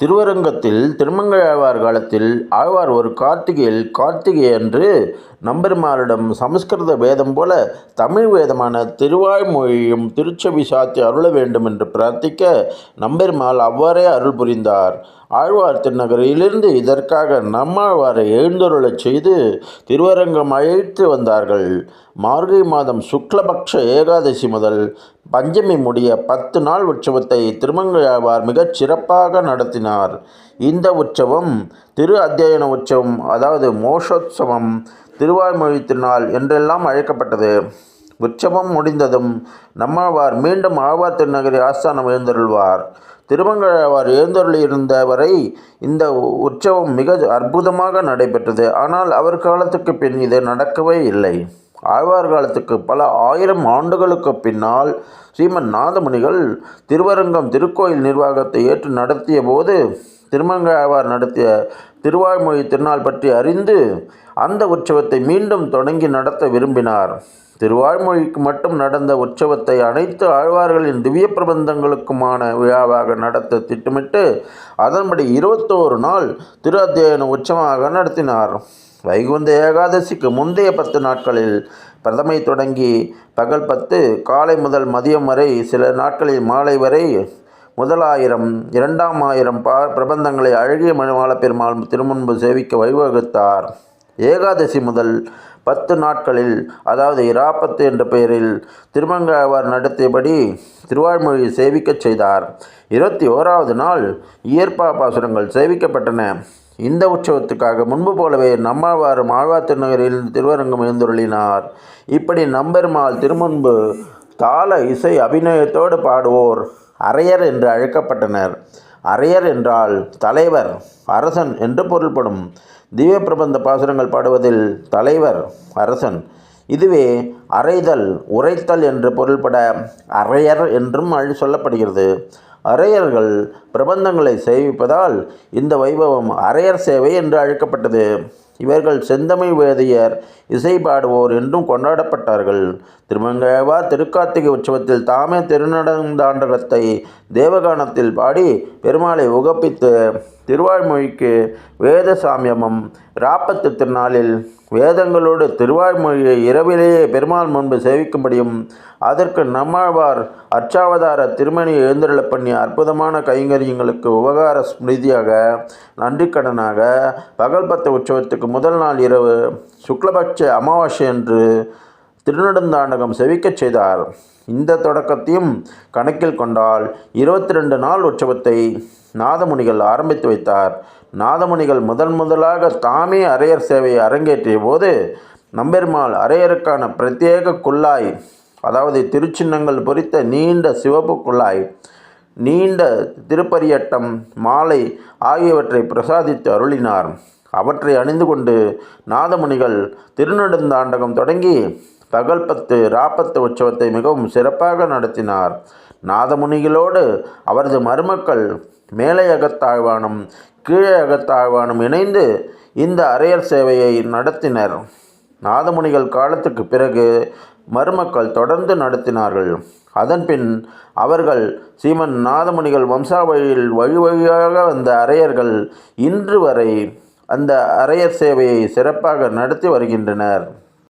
திருவரங்கத்தில் திருமங்கையாழ்வார் காலத்தில் ஆழ்வார் ஒரு கார்த்திகையில் கார்த்திகை அன்று நம்பெருமாரிடம் சமஸ்கிருத வேதம் போல தமிழ் வேதமான திருவாய்மொழியும் திருச்செவி சாத்தி அருள வேண்டும் என்று பிரார்த்திக்க நம்பெருமாள் அவ்வாறே அருள் புரிந்தார். ஆழ்வார் திருநகரிலிருந்து இதற்காக நம்மாழ்வாரை எழுந்தருளச் செய்து திருவரங்கம் அழைத்து வந்தார்கள். மார்கழி மாதம் சுக்லபக்ஷ ஏகாதசி முதல் பஞ்சமி முடிய பத்து நாள் உற்சவத்தை திருமங்கையாழ்வார் மிகச் சிறப்பாக நடத்தினார். இந்த உற்சவம் திரு அத்தியன உற்சவம் அதாவது மோஷோத்சவம் திருவாய்மொழி திருநாள் என்றெல்லாம் அழைக்கப்பட்டது. உற்சவம் முடிந்ததும் நம்மாழ்வார் மீண்டும் ஆழ்வார் திருநகரி ஆஸ்தானம் எழுந்தருள்வார். திருமங்கழாவார் எழுந்தருளியிருந்த வரை இந்த உற்சவம் மிக அற்புதமாக நடைபெற்றது. ஆனால் அவர் காலத்துக்கு பின் இது நடக்கவே இல்லை. ஆழ்வார் காலத்துக்கு பல ஆயிரம் ஆண்டுகளுக்கு பின்னால் ஸ்ரீமன் நாதமுனிகள் திருவரங்கம் திருக்கோயில் நிர்வாகத்தை ஏற்று நடத்திய போது திருமங்கையாழ்வார் நடத்திய திருவாய்மொழி திருநாள் பற்றி அறிந்து அந்த உற்சவத்தை மீண்டும் தொடங்கி நடத்த விரும்பினார். திருவாய்மொழிக்கு மட்டும் நடந்த உற்சவத்தை அனைத்து ஆழ்வார்களின் திவ்ய பிரபந்தங்களுக்குமான விழாவாக நடத்த திட்டமிட்டு அதன்படி இருபத்தோரு நாள் திரு அத்தியன உற்சவமாக நடத்தினார். வைகுந்த ஏகாதசிக்கு முந்தைய பத்து நாட்களில் பிரதமை தொடங்கி பகல் பத்து காலை முதல் மதியம் வரை சில நாட்களில் மாலை வரை முதலாயிரம் இரண்டாம் ஆயிரம் பா பிரபந்தங்களை அழகிய மணிமால பெருமாள் திருமுன்பு சேவிக்க வழிவகுத்தார். ஏகாதசி முதல் பத்து நாட்களில் அதாவது இராப்பத்து என்ற பெயரில் திருமங்காவார் நடத்தியபடி திருவாய்மொழியை சேவிக்கச் செய்தார். இருபத்தி ஓராவது நாள் இயற்பா பாசுரங்கள் சேவிக்கப்பட்டன. இந்த உற்சவத்துக்காக முன்பு போலவே நம்மாழ்வாரும் ஆழ்வார் திருநகரில் திருவரங்கம் எழுந்துருளினார். இப்படி நம்பெருமாள் திருமுன்பு தாள இசை அபிநயத்தோடு பாடுவோர் அரையர் என்று அழைக்கப்பட்டனர். அரையர் என்றால் தலைவர் அரசன் என்று பொருள்படும். திவ்ய பிரபந்த பாசுரங்கள் பாடுவதில் தலைவர் அரசன். இதுவே அறைதல் உரைத்தல் என்று பொருள்பட அரையர் என்றும் அழி சொல்லப்படுகிறது. அரையர்கள் பிரபந்தங்களை சேவிப்பதால் இந்த வைபவம் அரையர் சேவை என்று அழைக்கப்பட்டது. இவர்கள் செந்தமிழ் வேதியர் இசை பாடுவோர் என்றும் கொண்டாடப்பட்டார்கள். திருமங்கையாழ்வார் திருக்கார்த்திகை உற்சவத்தில் தாமே திருநடந்தாண்டகத்தை தேவகானத்தில் பாடி பெருமாளை உகப்பித்து திருவாய்மொழிக்கு வேத சாமியமும் ராப்பத்து திருநாளில் வேதங்களோடு திருவாய்மொழியை இரவிலேயே பெருமாள் முன்பு சேவிக்கும்படியும் அதற்கு நம்மாழ்வார் அர்ச்சாவதார திருமணி எழுந்தருள பண்ணி அற்புதமான கைங்கரியங்களுக்கு உபகார ஸ்மிருதியாக நன்றிக்கடனாக பகல்பத்த உற்சவத்துக்கு முதல் நாள் இரவு சுக்லபட்ச அமாவாசை என்று திருநெடுந்தாண்டகம் செவிக்கச் செய்தார். இந்த தொடக்கத்தையும் கணக்கில் கொண்டால் இருபத்தி ரெண்டு நாள் உற்சவத்தை நாதமுனிகள் ஆரம்பித்து வைத்தார். நாதமுனிகள் முதன் முதலாக தாமே அரையர் சேவையை அரங்கேற்றிய போது நம்பெருமாள் அரையருக்கான பிரத்யேக குள்ளாய் அதாவது திருச்சின்னங்கள் பொறித்த நீண்ட சிவப்பு குள்ளாய் நீண்ட திருப்பரியட்டம் மாலை ஆகியவற்றை பிரசாதித்து அருளினார். அவற்றை அணிந்து கொண்டு நாதமுனிகள் திருநெடுந்தாண்டகம் தொடங்கி பகல் பத்து ராப்பத்து உற்சவத்தை மிகவும் சிறப்பாக நடத்தினார். நாதமுனிகளோடு அவரது மருமக்கள் மேலே அகத்தாழ்வானும் கீழே அகத்தாழ்வானும் இணைந்து இந்த அறையர் சேவையை நடத்தினர். நாதமுனிகள் காலத்துக்கு பிறகு மருமக்கள் தொடர்ந்து நடத்தினார்கள். அதன்பின் அவர்கள் சீமன் நாதமுனிகள் வம்சாவழியில் வழி வழியாக வந்த அரையர்கள் இன்று வரை அந்த அரையர் சேவையை சிறப்பாக நடத்தி வருகின்றனர்.